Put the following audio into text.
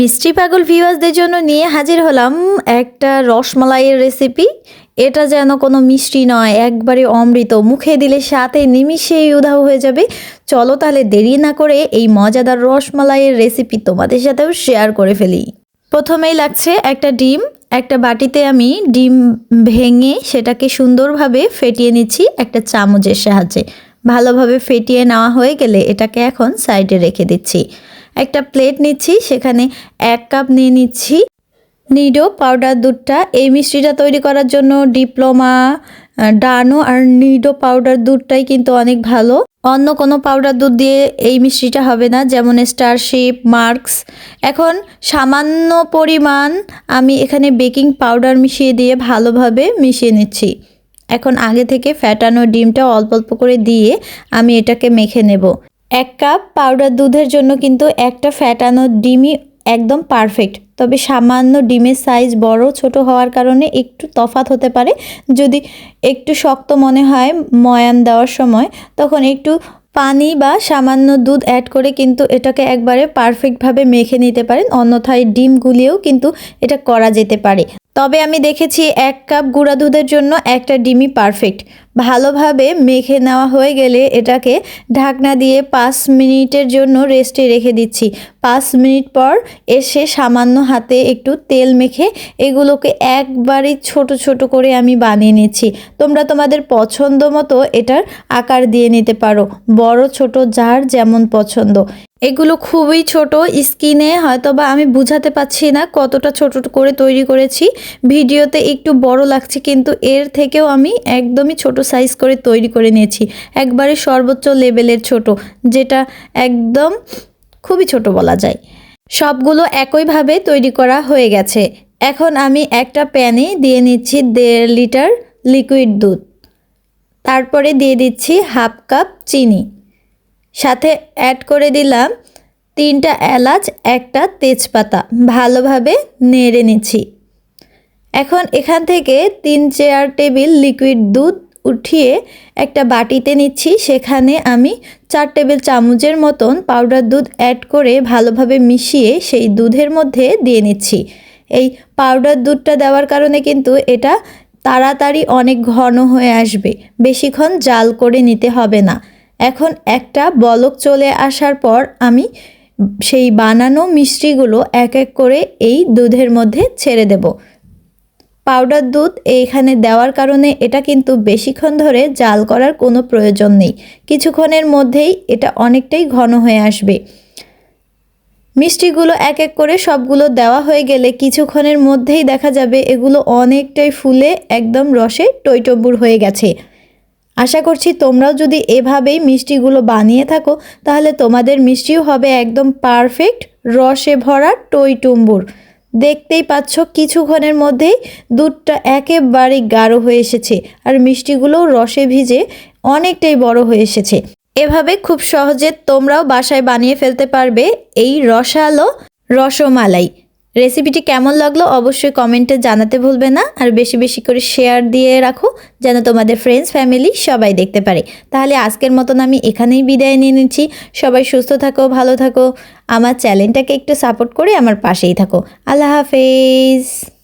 মিষ্টি পাগল ভিউয়ার্সদের জন্য নিয়ে হাজির হলাম একটা রসমালাইয়ের রেসিপি এটা যেন কোনো মিষ্টি নয়, একবারে অমৃত। মুখে দিলে সাথে নিমিষেই উধাও হয়ে যাবে। চলো তাহলে দেরি না করে এই মজাদার রসমালাইয়ের রেসিপি তোমাদের সাথেও শেয়ার করে ফেলি। প্রথমেই লাগছে একটা ডিম। একটা বাটিতে আমি ডিম ভেঙে সেটাকে সুন্দরভাবে ফেটিয়ে নিচ্ছি একটা চামচের সাহায্যে। ভালোভাবে ফেটিয়ে নেওয়া হয়ে গেলে এটাকে এখন সাইডে রেখে দিচ্ছি। একটা প্লেট নিচ্ছি, সেখানে এক কাপ নিয়ে নিচ্ছি। নিডো পাউডার দুধটা, এই মিষ্টিটা তৈরি করার জন্য ডিপ্লোমা ডানো আর নিডো পাউডার দুধটাই কিন্তু অনেক ভালো। অন্য কোনো পাউডার দুধ দিয়ে এই মিষ্টিটা হবে না, যেমন স্টারশিপ মার্কস এখন সামান্য পরিমাণ আমি এখানে বেকিং পাউডার মিশিয়ে দিয়ে ভালোভাবে মিশিয়ে নিচ্ছি। এখন আগে থেকে ফ্যাটানো ডিমটা অল্প অল্প করে দিয়ে আমি এটাকে মেখে নেব। এক কাপ পাউডার দুধের জন্য কিন্তু একটা ফ্যাটানো ডিমই একদম পারফেক্ট তবে সামান্য ডিমের সাইজ বড়, ছোট হওয়ার কারণে একটু তফাত হতে পারে। যদি একটু শক্ত মনে হয় ময়ান দেওয়ার সময়, তখন একটু পানি বা সামান্য দুধ অ্যাড করে কিন্তু এটাকে একবারে পারফেক্টভাবে মেখে নিতে পারেন। অন্যথায় ডিম গুলিয়েও কিন্তু এটা করা যেতে পারে। তবে আমি দেখেছি এক কাপ গুঁড়া দুধের জন্য একটা ডিমই পারফেক্ট ভালোভাবে মেখে নেওয়া হয়ে গেলে এটাকে ঢাকনা দিয়ে পাঁচ মিনিটের জন্য রেস্টে রেখে দিচ্ছি। পাঁচ মিনিট পর এসে সামান্য হাতে একটু তেল মেখে এগুলোকে একবারই ছোট ছোট করে আমি বানিয়ে নিচ্ছি। তোমরা তোমাদের পছন্দ মতো এটার আকার দিয়ে নিতে পারো। বড়, ছোট, যার যেমন পছন্দ। এগুলো খুবই ছোট, স্কিনে হয়তো বা আমি বুঝাতে পাচ্ছি না কতটা ছোট করে তৈরি করেছি। ভিডিওতে একটু বড় লাগছে, কিন্তু এর থেকেও আমি একদমই ছোট সাইজ করে তৈরি করে নিয়েছি। একবারে সর্বোচ্চ লেভেলের ছোট, যেটা একদম খুবই ছোট বলা যায়। সবগুলো একইভাবে তৈরি করা হয়ে গেছে। এখন আমি একটা প্যানে দিয়ে নিচ্ছি দেড় লিটার লিকুইড দুধ। তারপরে দিয়ে দিচ্ছি হাফ কাপ চিনি। সাথে অ্যাড করে দিলাম তিনটা এলাচ, একটা তেজপাতা। ভালোভাবে নেড়ে নিচ্ছি। এখন এখান থেকে তিন চেয়ার টেবিল লিকুইড দুধ উঠিয়ে একটা বাটিতে নিচ্ছি। সেখানে আমি চার টেবিল চামচের মতন পাউডার দুধ অ্যাড করে ভালোভাবে মিশিয়ে সেই দুধের মধ্যে দিয়ে নিচ্ছি। এই পাউডার দুধটা দেওয়ার কারণে কিন্তু এটা তাড়াতাড়ি অনেক ঘন হয়ে আসবে। বেশিক্ষণ জাল করে নিতে হবে না। এখন একটা বলক চলে আসার পর আমি সেই বানানো মিষ্টিগুলো এক এক করে এই দুধের মধ্যে ছেড়ে দেব। পাউডার দুধ এইখানে দেওয়ার কারণে এটা কিন্তু বেশিক্ষণ ধরে জাল করার কোনো প্রয়োজন নেই। কিছুক্ষণের মধ্যেই এটা অনেকটাই ঘন হয়ে আসবে। মিষ্টিগুলো এক এক করে সবগুলো দেওয়া হয়ে গেলে কিছুক্ষণের মধ্যেই দেখা যাবে এগুলো অনেকটাই ফুলে একদম রসে টইটম্বুর হয়ে গেছে। আশা করছি তোমরাও যদি এভাবেই মিষ্টিগুলো বানিয়ে থাকো, তাহলে তোমাদের মিষ্টিও হবে একদম পারফেক্ট রসে ভরা টইটুম্বুর। দেখতেই পাচ্ছ কিছুক্ষণের মধ্যেই দুধটা একেবারে গাঢ় হয়ে এসেছে আর মিষ্টিগুলোও রসে ভিজে অনেকটাই বড় হয়ে এসেছে। এভাবে খুব সহজে তোমরাও বাসায় বানিয়ে ফেলতে পারবে এই রসালো রসমালাই। রেসিপিটি কেমন লাগল অবশ্যই কমেন্টে জানাতে ভুলবে না। আর বেশি বেশি করে শেয়ার দিয়ে রাখো, যেন তোমাদের ফ্রেন্ডস ফ্যামিলি সবাই দেখতে পারে। তাহলে আজকের মতন আমি এখানেই বিদায় নিয়ে নিচ্ছি। সবাই সুস্থ থাকো, ভালো থাকো। আমার চ্যানেলটাকে একটু সাপোর্ট করে আমার পাশেই থাকো। আল্লাহ হাফেজ।